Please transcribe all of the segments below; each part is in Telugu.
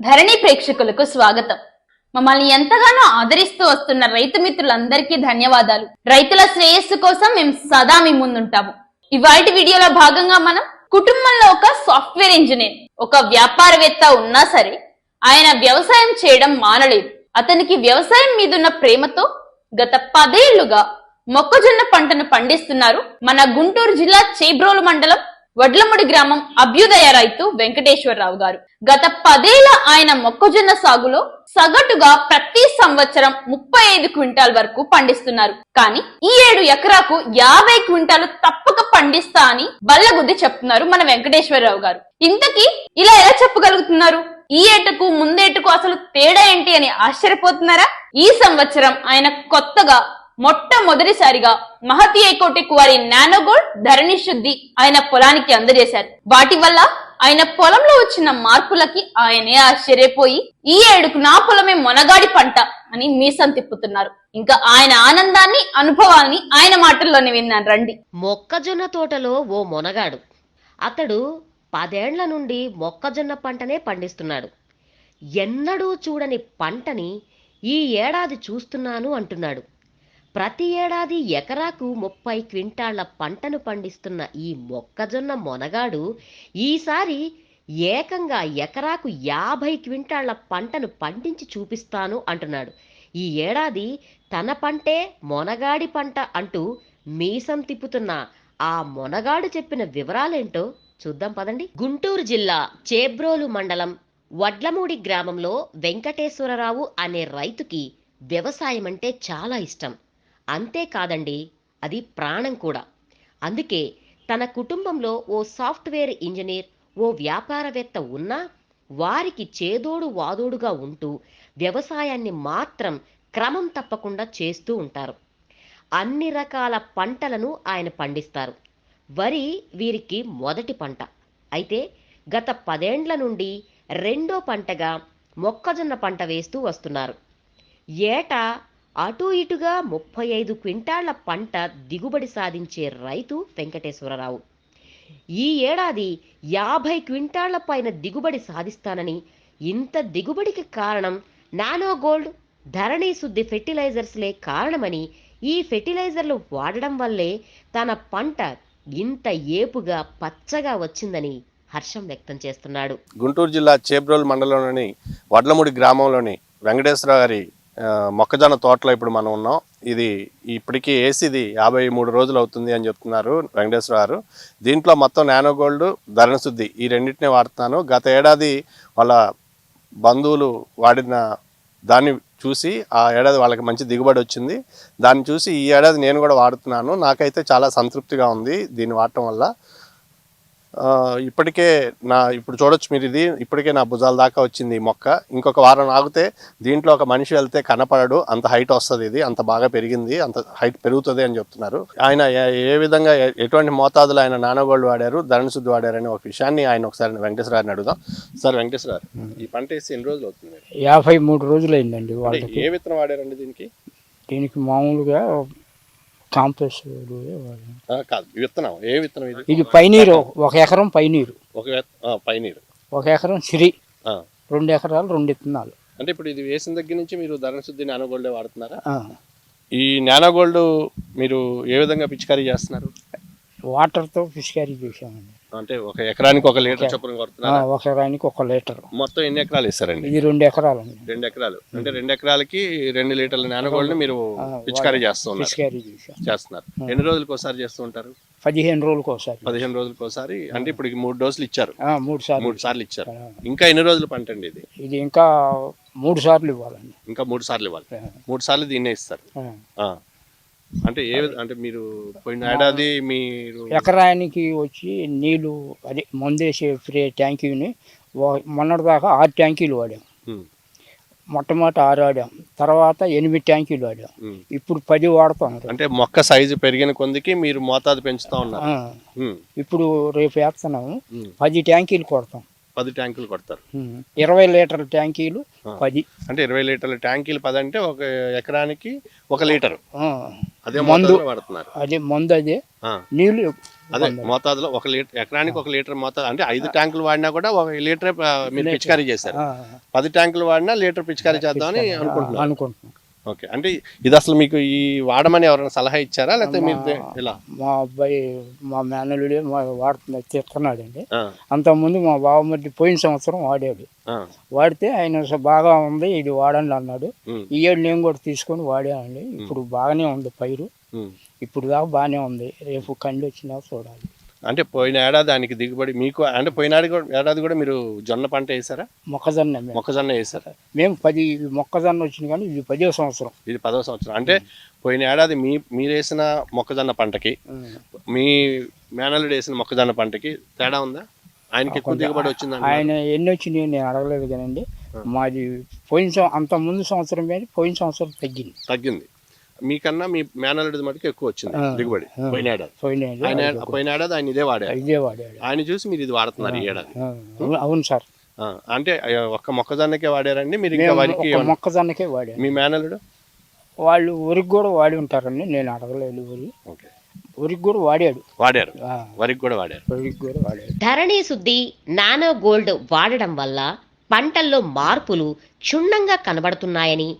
ధరణి ప్రేక్షకులకు స్వాగతం. మమ్మల్ని ఎంతగానో ఆదరిస్తూ వస్తున్న రైతు మిత్రులందరికీ ధన్యవాదాలు. రైతుల శ్రేయస్సు కోసం మేము సదా మీ ముందుంటాము. ఇవాటి వీడియోలో భాగంగా మనం కుటుంబంలో ఒక సాఫ్ట్వేర్ ఇంజనీర్ ఒక వ్యాపారవేత్త ఉన్నా సరే ఆయన వ్యవసాయం చేయడం మానలేదు అతనికి వ్యవసాయం మీదున్న ప్రేమతో గత పదేళ్ళుగా మొక్కజొన్న పంటను పండిస్తున్నారు మన గుంటూరు జిల్లా చేబ్రోలు మండలం వడ్లముడి గ్రామం అభ్యుదయ రైతు వెంకటేశ్వరరావు గారు. గత పదేళ్ళ ఆయన మొక్కజొన్న సాగులో సగటుగా ప్రతి సంవత్సరం ముప్పై ఐదు క్వింటాల్ వరకు పండిస్తున్నారు. కానీ ఈ ఏడు ఎకరాకు యాభై క్వింటాలు తప్పక పండిస్తా అని బల్లగుద్ది చెప్తున్నారు మన వెంకటేశ్వరరావు గారు. ఇంతకీ ఇలా ఎలా చెప్పగలుగుతున్నారు? ఈ ఏటకు ముందేటకు అసలు తేడా ఏంటి అని ఆశ్చర్యపోతున్నారా? ఈ సంవత్సరం ఆయన కొత్తగా మొట్టమొదటిసారిగా మహతి ఏకోటి కువారి నానోగోల్డ్ ధరణి శుద్ధి ఆయన పొలానికి అందజేశారు. వాటి వల్ల ఆయన పొలంలో వచ్చిన మార్పులకి ఆయనే ఆశ్చర్యపోయి ఈ ఏడుకు నా పొలమే మొనగాడి పంట అని మీసం తిప్పుతున్నారు. ఇంకా ఆయన ఆనందాన్ని అనుభవాన్ని ఆయన మాటల్లోనే విన్నాను. రండి. మొక్కజొన్న తోటలో ఓ మొనగాడు. అతడు పదేండ్ల నుండి మొక్కజొన్న పంటనే పండిస్తున్నాడు. ఎన్నడూ చూడని పంటని ఈ ఏడాది చూస్తున్నాను అంటున్నాడు. ప్రతి ఏడాది ఎకరాకు ముప్పై క్వింటాళ్ళ పంటను పండిస్తున్న ఈ మొక్కజొన్న మొనగాడు ఈసారి ఏకంగా ఎకరాకు యాభై క్వింటాళ్ళ పంటను పండించి చూపిస్తాను అంటున్నాడు. ఈ ఏడాది తన పంటే మొనగాడి పంట అంటూ మీసం తిప్పుతున్న ఆ మొనగాడు చెప్పిన వివరాలేంటో చూద్దాం పదండి. గుంటూరు జిల్లా చేబ్రోలు మండలం వడ్లమూడి గ్రామంలో వెంకటేశ్వరరావు అనే రైతుకి వ్యవసాయం అంటే చాలా ఇష్టం. అంతేకాదండి అది ప్రాణం కూడా. అందుకే తన కుటుంబంలో ఓ సాఫ్ట్వేర్ ఇంజనీర్ ఓ వ్యాపారవేత్త ఉన్నా వారికి చేదోడు వాదోడుగా ఉంటూ వ్యవసాయాన్ని మాత్రం క్రమం తప్పకుండా చేస్తూ ఉంటారు. అన్ని రకాల పంటలను ఆయన పండిస్తారు. వరి వీరికి మొదటి పంట. అయితే గత పదేండ్ల నుండి రెండో పంటగా మొక్కజొన్న పంట వేస్తూ వస్తున్నారు. ఏటా అటు ఇటుగా ముప్పై ఐదు క్వింటాళ్ళ పంట దిగుబడి సాధించే రైతు వెంకటేశ్వరరావు. ఈ ఏడాది యాభై క్వింటాళ్ళ పైన దిగుబడి సాధిస్తానని ఇంత దిగుబడికి కారణం నానో గోల్డ్ ధరణి శుద్ధి ఫెర్టిలైజర్స్లే కారణమని ఈ ఫెర్టిలైజర్లు వాడడం వల్లే తన పంట ఇంత ఏపుగా పచ్చగా వచ్చిందని హర్షం వ్యక్తం చేస్తున్నాడు. గుంటూరు జిల్లా చేబ్రోల్ మండలంలోని వడ్లముడి గ్రామంలోని వెంకటేశ్వర గారి మొక్కజొన్న తోటలో ఇప్పుడు మనం ఉన్నాం. ఇది ఇప్పటికీ ఏసీది యాభై మూడు రోజులు అవుతుంది అని చెప్తున్నారు వెంకటేశ్వర గారు. దీంట్లో మొత్తం నానో గోల్డ్ ధరణ శుద్ధి ఈ రెండింటినే వాడుతున్నాను. గత ఏడాది వాళ్ళ బంధువులు వాడిన దాన్ని చూసి ఆ ఏడాది వాళ్ళకి మంచి దిగుబడి వచ్చింది. దాన్ని చూసి ఈ ఏడాది నేను కూడా వాడుతున్నాను. నాకైతే చాలా సంతృప్తిగా ఉంది దీన్ని వాడటం వల్ల. ఇప్పటికే నా ఇప్పుడు చూడొచ్చు మీరు ఇది ఇప్పటికే నా భుజాల దాకా వచ్చింది ఈ మొక్క. ఇంకొక వారం ఆగితే దీంట్లో ఒక మనిషి వెళ్తే కనపడడు అంత హైట్ వస్తుంది ఇది అంత బాగా పెరిగింది అంత హైట్ పెరుగుతుంది అని చెప్తున్నారు. ఆయన ఏ- విధంగా ఎటువంటి మోతాదులో ఆయన నానగోల్డ్ వాడారు ధరణ శుద్ధి వాడారు అనే ఒక విషయాన్ని ఆయన ఒకసారి వెంకటేశ్వర గారిని అడుగుదాం. సార్ వెంకటేశ్వర ఈ పంట వేసి ఎన్ని రోజులు అవుతుంది యాభై మూడు అంటే వాళ్ళకి. ఏ విత్తనం వాడారండి దీనికి? దీనికి మామూలుగా కాదు ఈ విత్తనం ఏ విత్తనం ఇది? ఇది పైనీరు ఒక ఎకరం పైనీరు. ఒక పైనీరు. ఒక ఎకరం సిరి. రెండు ఎకరాలు రెండు విత్తనాలు అంటే ఇప్పుడు ఇది వేసిన దగ్గర నుంచి మీరు ధరణ శుద్ధి నానగోల్డే వాడుతున్నారా. ఈ నానోగోల్డ్ మీరు ఏ విధంగా పిచికారీ చేస్తున్నారు? వాటర్తో పిచికారీ చేసామండి అంటే ఒక ఎకరానికి ఒక లీటర్ చొప్పున కొడుతున్నారు? ఒక ఎకరానికి ఒక లీటర్. మొత్తం ఎన్ని ఎకరాలు ఇస్తారండి? ఇది రెండు ఎకరాలండి. రెండు ఎకరాలు. అంటే రెండు ఎకరాలకి రెండు లీటర్ల నానోగోల్డ్ మీరు పిచికారీ చేస్తూ ఉన్నారు పిచికారీ చేసాం చేస్తున్నారు. ఎన్ని రోజులకు ఒకసారి చేస్తూ ఉంటారు? పదిహేను రోజులకు ఒకసారి. పదిహేను రోజులకు ఒకసారి. అంటే ఇప్పుడు ఈ మూడు డోసులు ఇచ్చారు. మూడు సార్లు. మూడు సార్లు ఇచ్చారు. ఇంకా ఎన్ని రోజులు పంట అండి ఇది? ఇది ఇంకా మూడు సార్లు ఇవ్వాలండి. ఇంకా మూడు సార్లు ఇవ్వాలి. మూడు సార్లు దీన్నే ఇస్తారు. అంటే ఏ అంటే మీరు పోయిన ఏడాది మీరు ఎకరానికి వచ్చి నీళ్ళు అదే మందేసే స్ప్రే ట్యాంకీని మొన్నటిదాకా ఆరు ట్యాంకీలు వాడాం. మొట్టమొదటి ఆరు ఆడాం తర్వాత ఎనిమిది ట్యాంకీలు వాడాం. ఇప్పుడు పది వాడుతాం అంటే మొక్క సైజు పెరిగిన కొందికి మీరు మోతాదు పెంచుతా ఉన్నారు. ఇప్పుడు రేపు వేస్తున్నాము. పది ట్యాంకీలు కొడతాం. పది ట్యాంకులు కొడతారు. ఇరవై లీటర్ల ట్యాంకీలు. పది. అంటే ఇరవై లీటర్ల ట్యాంకీలు పది అంటే ఒక ఎకరానికి ఒక లీటర్. అదే మందు. వాడుతున్నారు. అదే మందు అదే. నీళ్ళు అదే మోతాదులో ఒక లీటర్ ఎకరానికి ఒక లీటర్ మోతాదు అంటే ఐదు ట్యాంకులు వాడినా కూడా ఒక లీటర్ మీరు పిచికారీ చేశారు. ఆ, పది ట్యాంకులు వాడినా లీటర్ పిచికారీ చేద్దామని అనుకుంటున్నారు. అనుకుంటున్నాం. ఓకే. అంటే ఇది అసలు మీకు ఈ వాడమని ఎవరైనా సలహా ఇచ్చారా? లేకపోతే మీరు ఇలా? మా అబ్బాయి మా మేనల్లుడే మా వాడుతున్నా తిడుతున్నాడండి ఆ, అంతకుముందు మా బావమరిది పోయిన సంవత్సరం వాడాడు వాడితే ఆయన "స- బాగా ఉంది ఇది వాడండి అన్నాడు. ఈ ఏడు నేను కూడా తీసుకొని వాడానండి. ఇప్పుడు బాగానే ఉంది పైరు. ఇప్పుడు దాకా బాగానే ఉంది. రేపు కండి వచ్చినా చూడాలి. అంటే పోయిన ఏడాది దానికి దిగుబడి మీకు అంటే పోయిన ఏడాది కూడా ఏడాది కూడా మీరు జొన్న పంట వేసారా మొక్కజొన్న మొక్కజొన్న వేసారా మేము పది మొక్కజొన్న వచ్చింది కానీ ఇది పదో సంవత్సరం. ఇది పదవ సంవత్సరం. అంటే పోయిన ఏడాది మీ మీరు వేసిన మొక్కజొన్న పంటకి. మీ మేనల్లుడు వేసిన మొక్కజొన్న పంటకి తేడా ఉందా? ఆయనకి ఎక్కువ దిగుబడి వచ్చిందండి ఆయన ఎన్ని వచ్చినాయి నేను అడగలేదు కానండి. మాది పోయిన అంత ముందు సంవత్సరం మీద పోయిన సంవత్సరం తగ్గింది. తగ్గింది. మీకన్నా మీ మేనల్లుడి మటుకు ఎక్కువ వచ్చింది. దిగుబడి. పోయిన ఏడాది. పోయిన ఆయన పోయిన ఏడాది ఆయన ఇదే వాడారు ఇదే వాడాడు. ఆయన చూసి మీరు ఇది వాడుతున్నారు ఈ ఏడాది. అవును- సార్. ఆ, అంటే ఒక్క మొక్కజొన్నకే వాడారండి మీరు ఇంకా వరికి మొక్కజొన్నకే వాడాడు మీ మేనల్లుడు? వాళ్ళు ఊరికి కూడా వాడి ఉంటారండి నేను అడగలేదు ఓకే. ఊరికి కూడా వాడాడు. వాడారు. వరికి కూడా వాడారు. ఊరికి కూడా వాడాడు. ధరణి శుద్ధి నానో గోల్డ్ వాడడం వల్ల పంటల్లో మార్పులు క్షుణ్ణంగా కనబడుతున్నాయని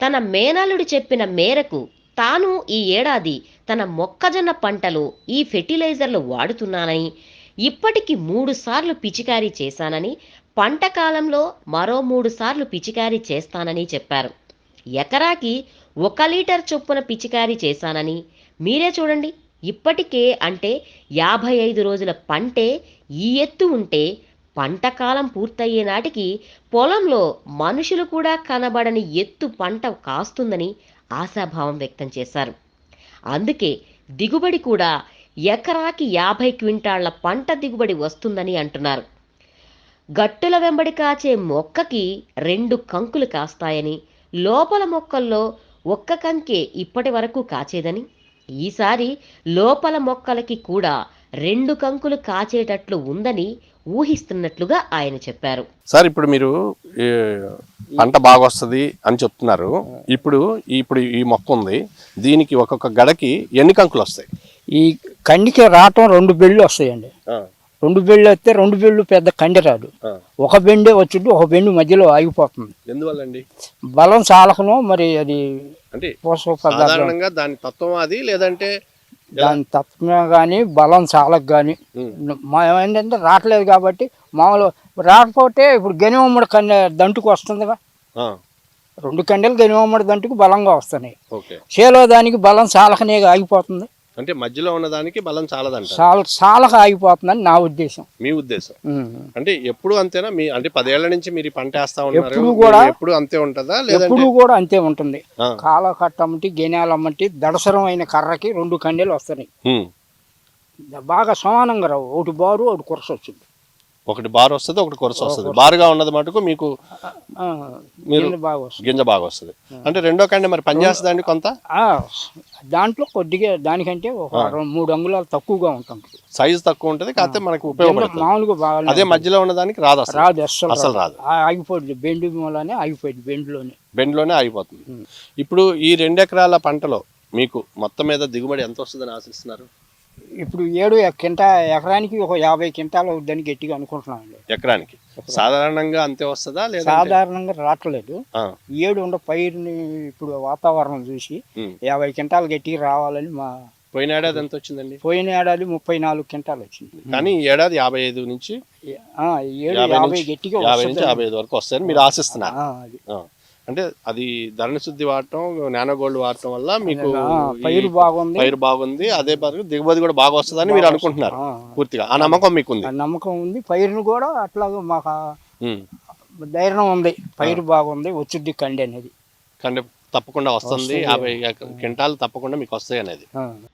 తన మేనల్లుడు చెప్పిన మేరకు తాను ఈ ఏడాది తన మొక్కజొన్న పంటలో ఈ ఫెర్టిలైజర్లు వాడుతున్నానని ఇప్పటికి మూడు సార్లు పిచికారీ చేశానని పంట కాలంలో మరో మూడు సార్లు పిచికారీ చేస్తానని చెప్పారు. ఎకరాకి ఒక లీటర్ చొప్పున పిచికారీ చేశానని మీరే చూడండి. ఇప్పటికే అంటే యాభై ఐదు రోజుల పంటే ఈ ఎత్తు ఉంటే పంట కాలం పూర్తయ్యే నాటికి పొలంలో మనుషులు కూడా కనబడని ఎత్తు పంట కాస్తుందని ఆశాభావం వ్యక్తం చేశారు. అందుకే దిగుబడి కూడా ఎకరాకి యాభై క్వింటాళ్ళ పంట దిగుబడి వస్తుందని అంటున్నారు. గట్టుల వెంబడి కాచే మొక్కకి రెండు కంకులు కాస్తాయని లోపల మొక్కల్లో ఒక్క కంకే ఇప్పటి వరకు కాచేదని ఈసారి లోపల మొక్కలకి కూడా రెండు కంకులు కాచేటట్లు ఉందని ఊహిస్తున్నట్లుగా ఆయన చెప్పారు. సార్ ఇప్పుడు మీరు పంట బాగా వస్తుంది అని చెప్తున్నారు. ఇప్పుడు ఇప్పుడు ఈ మొక్క ఉంది. దీనికి ఒక్కొక్క గడకి ఎన్ని కంకులు వస్తాయి? ఈ కండికి రావటం రెండు బెళ్ళు వస్తాయండి. రెండు బెళ్ళు వస్తే రెండు బెళ్ళు పెద్ద కండి రాదు. ఒక బెండే వచ్చుంటే ఒక బెండు మధ్యలో ఆగిపోతుంది. ఎందువల్లండి? బలం చాలకను మరి అది అంటే పోషక పదార్థం సాధారణంగా దాని తత్వం అది లేదంటే దాని తత్వమే కానీ బలం చాలకు కానీ ఏంటంటే రావట్లేదు కాబట్టి మామూలు రాకపోతే ఇప్పుడు గనివమ్మడి కన్య దంటుకు వస్తుందిగా. రెండు కండలు గనివమ్మడి దంటుకు బలంగా వస్తున్నాయి. చేలో దానికి బలం చాలకనే ఆగిపోతుంది. అంటే మధ్యలో ఉన్న దానికి బలం చాలదంట చాల చాలక ఆగిపోతుందని నా ఉద్దేశం. మీ ఉద్దేశం. అంటే ఎప్పుడు అంతేనా? మీ అంటే పదేళ్ళ నుంచి మీరు ఈ పంట వేస్తా ఉన్నారు. ఎప్పుడు కూడా- ఎప్పుడు అంతే ఉంటుందా? ఎప్పుడు కూడా అంతే ఉంటుంది. కాల కట్టమ్మటి గెనాలమ్మటి దడసరమైన కర్రకి రెండు కండెలు వస్తున్నాయి. బాగా సమానంగా రావు. ఒకటి బారు ఒకటి కురస వచ్చింది ఒకటి బార్ వస్తుంది ఒకటి కొరస వస్తుంది. బారుగా ఉన్నది మటుకు మీకు మీరు- గింజ బాగా వస్తుంది. గింజ బాగా వస్తుంది. అంటే రెండో కండి మరి పనిచేస్తుందండి కొంత? ఆ, దాంట్లో కొద్దిగా దానికంటే ఒక మూడు అంగుళాలు తక్కువగా ఉంటుంది సైజు తక్కువ ఉంటుంది కాకపోతే మనకు ఉపయోగపడుతుంది. మామూలుగా అదే మధ్యలో ఉన్న దానికి రాదు అసలు. రాదు అసలు రాదు. ఆగిపోయింది బెండు మూలనే ఆగిపోయింది బెండులోనే. బెండ్లోనే ఆగిపోతుంది. ఇప్పుడు ఈ రెండు ఎకరాల పంటలో మీకు మొత్తం మీద దిగుబడి ఎంత వస్తుందని ఆశిస్తున్నారు? ఇప్పుడు ఏడు కింటా ఎకరానికి ఒక యాభై కింటాలు అవుద్దని గట్టిగా అనుకుంటున్నామండి. ఎకరానికి. సాధారణంగా అంతే వస్తుందా లేదా సాధారణంగా రావట్లేదు. ఏడు ఉన్న పైరుని ఇప్పుడు వాతావరణం చూసి. యాభై క్వింటాలు గట్టిగా రావాలని మా పోయిన ఏడాది ఎంత వచ్చిందండి? పోయిన ఏడాది ముప్పై నాలుగు క్వింటాలు వచ్చింది. కానీ ఈ ఏడాది యాభై ఐదు నుంచి యాభై నుంచి గట్టిగా యాభై వస్తుంది. నుంచి యాభై ఐదు వరకు వస్తాయని మీరు ఆశిస్తున్నారు. అంటే అది ధరణ శుద్ధి వాడటం నానో గోల్డ్ వాడటం వల్ల మీకు పైరు బాగుంది. పైరు బాగుంది. అదే పైరు దిగుబడి కూడా బాగా వస్తుందని మీరు అనుకుంటున్నారు. పూర్తిగా. ఆ నమ్మకం మీకుంది. ఆ నమ్మకం ఉంది. పైరును కూడా అట్లాగే మాకు. ధైర్యం ఉంది. పైరు బాగుంది. వచ్చుద్ది కండి అనేది. కానీ తప్పకుండా వస్తుంది. యాభై క్వింటాలు తప్పకుండా మీకు వస్తాయి అనేది.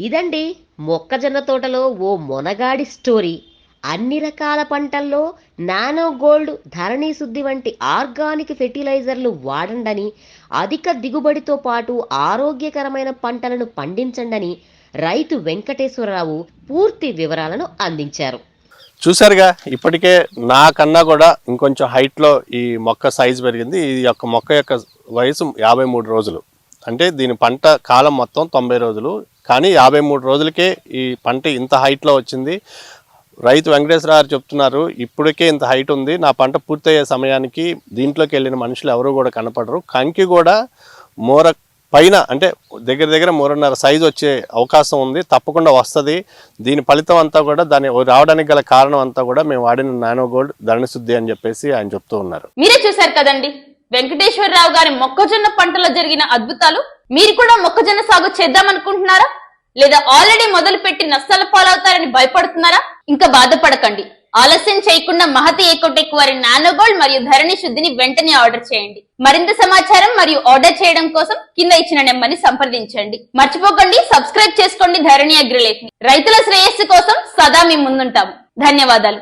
ఇదండి మొక్కజొన్న తోటలో ఓ మొనగాడి స్టోరీ. అన్ని రకాల పంటల్లో నానో గోల్డ్ ధరణి శుద్ధి వంటి ఆర్గానిక్ ఫెర్టిలైజర్లు వాడండని అధిక దిగుబడితో పాటు ఆరోగ్యకరమైన పంటలను పండించండని రైతు వెంకటేశ్వరరావు పూర్తి వివరాలను అందించారు. చూసారుగా ఇప్పటికే నాకన్నా కూడా ఇంకొంచెం హైట్లో ఈ మొక్క సైజు పెరిగింది. ఈ యొక్క మొక్క యొక్క వయసు యాభై మూడు రోజులు. అంటే దీని పంట కాలం మొత్తం తొంభై రోజులు. కానీ యాభై మూడు రోజులకే ఈ పంట ఇంత హైట్లో వచ్చింది. రైతు వెంకటేశ్వర గారు చెప్తున్నారు ఇప్పటికే ఇంత హైట్ ఉంది నా పంట పూర్తయ్యే సమయానికి దీంట్లోకి వెళ్ళిన మనుషులు ఎవరు కూడా కనపడరు. కంకి కూడా మూర పైన అంటే దగ్గర దగ్గర మూరన్నర సైజు వచ్చే అవకాశం ఉంది తప్పకుండా వస్తుంది. దీని ఫలితం అంతా కూడా దాని రావడానికి గల కారణం అంతా కూడా మేము వాడిన నానో గోల్డ్ ధరణశుద్ధి అని చెప్పేసి ఆయన చెప్తూ ఉన్నారు. మీరే చూశారు కదండి వెంకటేశ్వరరావు గారి మొక్కజొన్న పంటలో జరిగిన అద్భుతాలు? మీరు కూడా మొక్కజొన్న సాగు చేద్దామనుకుంటున్నారా? లేదా ఆల్రెడీ మొదలు పెట్టి నష్టాల పాలవుతారని భయపడుతున్నారా? ఇంకా బాధపడకండి. ఆలస్యం చేయకుండా మహతి ఏకోటెక్ వారి నానోగోల్డ్ మరియు ధరణి శుద్ధిని వెంటనే ఆర్డర్ చేయండి. మరింత సమాచారం మరియు ఆర్డర్ చేయడం కోసం కింద ఇచ్చిన నెంబర్ని సంప్రదించండి. మర్చిపోకండి సబ్స్క్రైబ్ చేసుకోండి ధరణి అగ్రిలేఖని రైతుల శ్రేయస్సు కోసం సదా మీ ముందుంటాము. ధన్యవాదాలు.